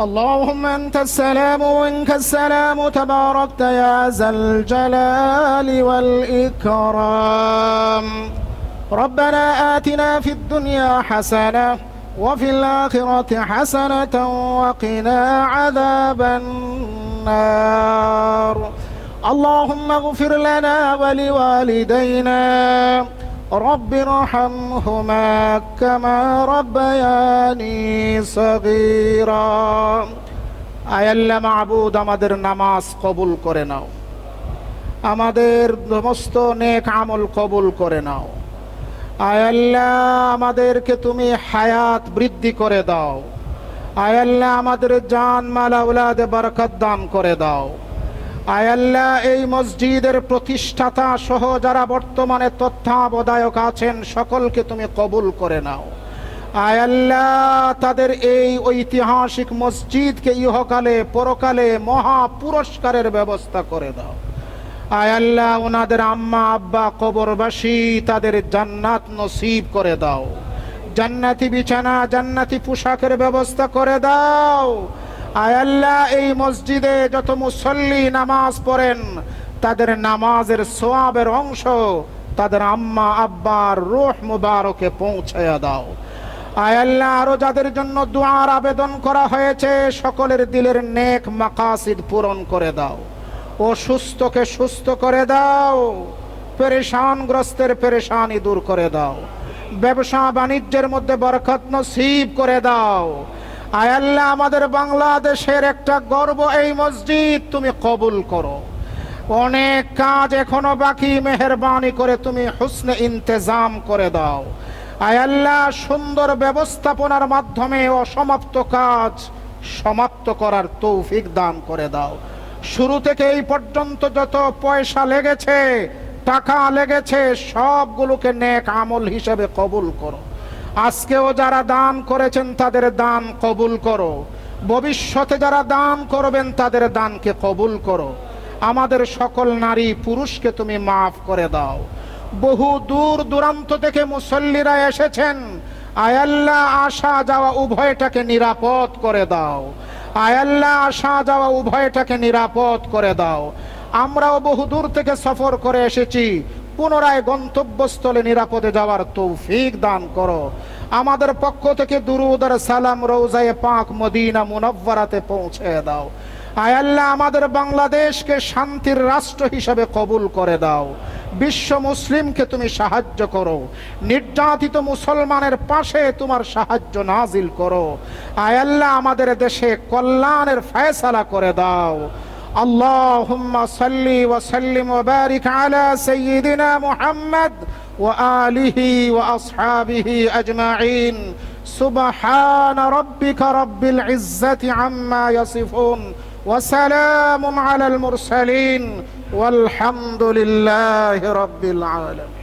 اللهم أنت السلام ومنك السلام. تباركت يا ذا الجلال والإكرام. ربنا آتنا في الدنيا حسنة وفي الآخرة حسنة وقنا عذاب النار. اللهم اغفر لنا ولوالدينا. رب ارحمهما كما ربياني صغيرا আয়াল্লা মাহবুদ আমাদের নামাজ কবুল করে নাও আমাদের সমস্ত নেক আমল কবুল করে নাও আয়াল্লাহ আমাদেরকে তুমি হায়াত বৃদ্ধি করে দাও আয়াল্লাহ আমাদের জান মালা উলাদে বরকত দান করে দাও আয়াল্লাহ এই মসজিদের প্রতিষ্ঠাতা সহ যারা বর্তমানে তত্ত্বাবধায়ক আছেন, সকলকে তুমি কবুল করে নাও। আয়াল্লাহ তাদের এই ঐতিহাসিক মসজিদকে ইহকালে, পরকালে মহা পুরস্কারের ব্যবস্থা করে দাও। আয়াল্লাহ ওনাদের আম্মা, আব্বা, কবরবাসী তাদের জান্নাত নসিব করে দাও। জান্নাতি বিছানা, জান্নাতি পোশাকের ব্যবস্থা করে দাও। আয়াল্লাহ এই মসজিদে যত মুসল্লি নামাজ পড়েন, তাদের নামাজের সোয়াবের অংশ তাদের আম্মা আব্বার রুহ মুবারকে পৌঁছায়া দাও। আয়াল্লাহ আরও যাদের জন্য দোয়ার আবেদন করা হয়েছে, সকলের দিলের নেক মাকাসিদ পূরণ করে দাও। অসুস্থকে সুস্থ করে দাও, পেরেশানগ্রস্তের পেরেশানি দূর করে দাও। ব্যবসা বাণিজ্যের মধ্যে বরকত নসিব করে দাও। আয়াল্লাহ আমাদের বাংলাদেশের একটা গর্ব, এই মসজিদ তুমি কবুল করো। অনেক কাজ এখনও বাকি, মেহরবানি করে তুমি হুসনে ইন্তেজাম করে দাও। আয়াল্লাহ সুন্দর ব্যবস্থাপনার মাধ্যমে অসমাপ্ত কাজ সমাপ্ত করার তৌফিক দান করে দাও। শুরু থেকে এই পর্যন্ত যত পয়সা লেগেছে, টাকা লেগেছে, সবগুলোকে নেক আমল হিসেবে কবুল করো। আজকেও যারা দান করেছেন তাদের দান কবুল করো। ভবিষ্যতে যারা দান করবেন তাদের দানকে কবুল করো। আমাদের সকল নারী পুরুষকে তুমি মাফ করে দাও। বহু দূর দূরান্ত থেকে মুসল্লিরা এসেছেন। আয়াল্লাহ আসা যাওয়া উভয়টাকে নিরাপদ করে দাও। আয়াল্লাহ আসা যাওয়া উভয়টাকে নিরাপদ করে দাও। আমরাও বহু দূর থেকে সফর করে এসেছি। পুনরায় গন্তব্যস্থলে নিরাপদে যাওয়ার তৌফিক দান করো। আমাদের পক্ষ থেকে দুরুদার সালাম রৌজায়ে পাক মদিনা মুনব্বরাতে পৌঁছে দাও। আয়াল্লাহ আমাদের বাংলাদেশকে শান্তির রাষ্ট্র হিসাবে কবুল করে দাও। বিশ্ব মুসলিমকে তুমি সাহায্য করো। নির্যাতিত মুসলমানের পাশে তোমার সাহায্য নাজিল করো। আয়াল্লাহ আমাদের দেশে কল্যাণের ফয়সালা করে দাও। اللهم صل وسلم وبارك على سيدنا محمد وآله وأصحابه أجمعين. سبحان ربك رب العزة عما يصفون وسلام على المرسلين. والحمد لله رب العالمين.